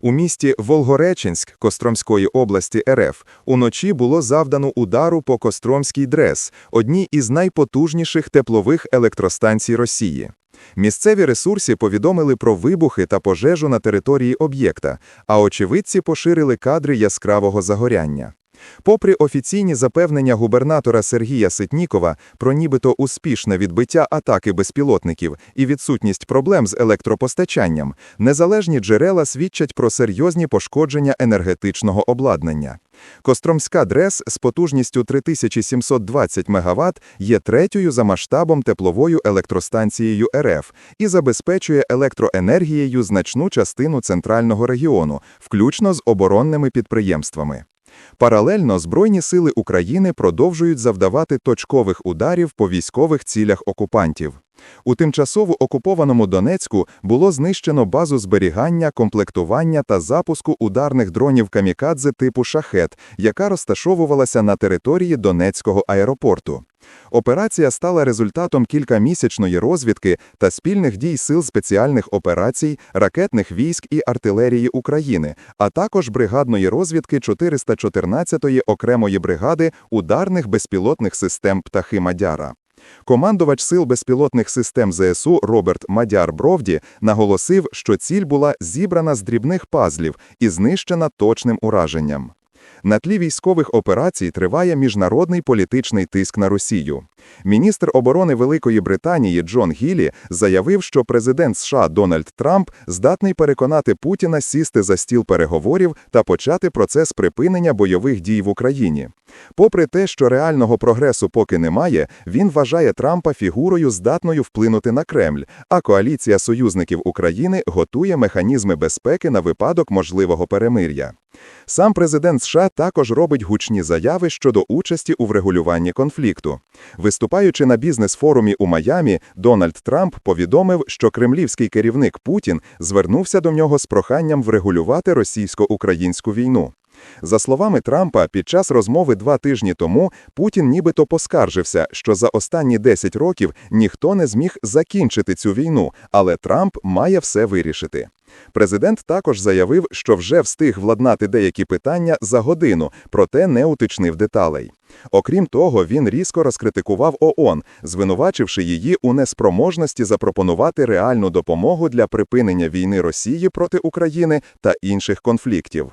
У місті Волгореченськ Костромської області РФ уночі було завдано удару по Костромській ДРЕС, одній із найпотужніших теплових електростанцій Росії. Місцеві ресурси повідомили про вибухи та пожежу на території об'єкта, а очевидці поширили кадри яскравого загоряння. Попри офіційні запевнення губернатора Сергія Ситнікова про нібито успішне відбиття атаки безпілотників і відсутність проблем з електропостачанням, незалежні джерела свідчать про серйозні пошкодження енергетичного обладнання. Костромська ДРЕС з потужністю 3720 МВт є третьою за масштабом тепловою електростанцією РФ і забезпечує електроенергією значну частину центрального регіону, включно з оборонними підприємствами. Паралельно Збройні сили України продовжують завдавати точкових ударів по військових цілях окупантів. У тимчасово окупованому Донецьку було знищено базу зберігання, комплектування та запуску ударних дронів камікадзе типу «Шахет», яка розташовувалася на території Донецького аеропорту. Операція стала результатом кількамісячної розвідки та спільних дій сил спеціальних операцій, ракетних військ і артилерії України, а також бригадної розвідки 414-ї окремої бригади ударних безпілотних систем «Птахи Мадяра». Командувач сил безпілотних систем ЗСУ Роберт Мадяр Бровді наголосив, що ціль була зібрана з дрібних пазлів і знищена точним ураженням. На тлі військових операцій триває міжнародний політичний тиск на Росію. Міністр оборони Великої Британії Джон Гілі заявив, що президент США Дональд Трамп здатний переконати Путіна сісти за стіл переговорів та почати процес припинення бойових дій в Україні. Попри те, що реального прогресу поки немає, він вважає Трампа фігурою здатною вплинути на Кремль, а коаліція союзників України готує механізми безпеки на випадок можливого перемир'я. Сам президент США також робить гучні заяви щодо участі у врегулюванні конфлікту. Виступаючи на бізнес-форумі у Майамі, Дональд Трамп повідомив, що кремлівський керівник Путін звернувся до нього з проханням врегулювати російсько-українську війну. За словами Трампа, під час розмови два тижні тому Путін нібито поскаржився, що за останні 10 років ніхто не зміг закінчити цю війну, але Трамп має все вирішити. Президент також заявив, що вже встиг владнати деякі питання за годину, проте не уточнив деталей. Окрім того, він різко розкритикував ООН, звинувачивши її у неспроможності запропонувати реальну допомогу для припинення війни Росії проти України та інших конфліктів.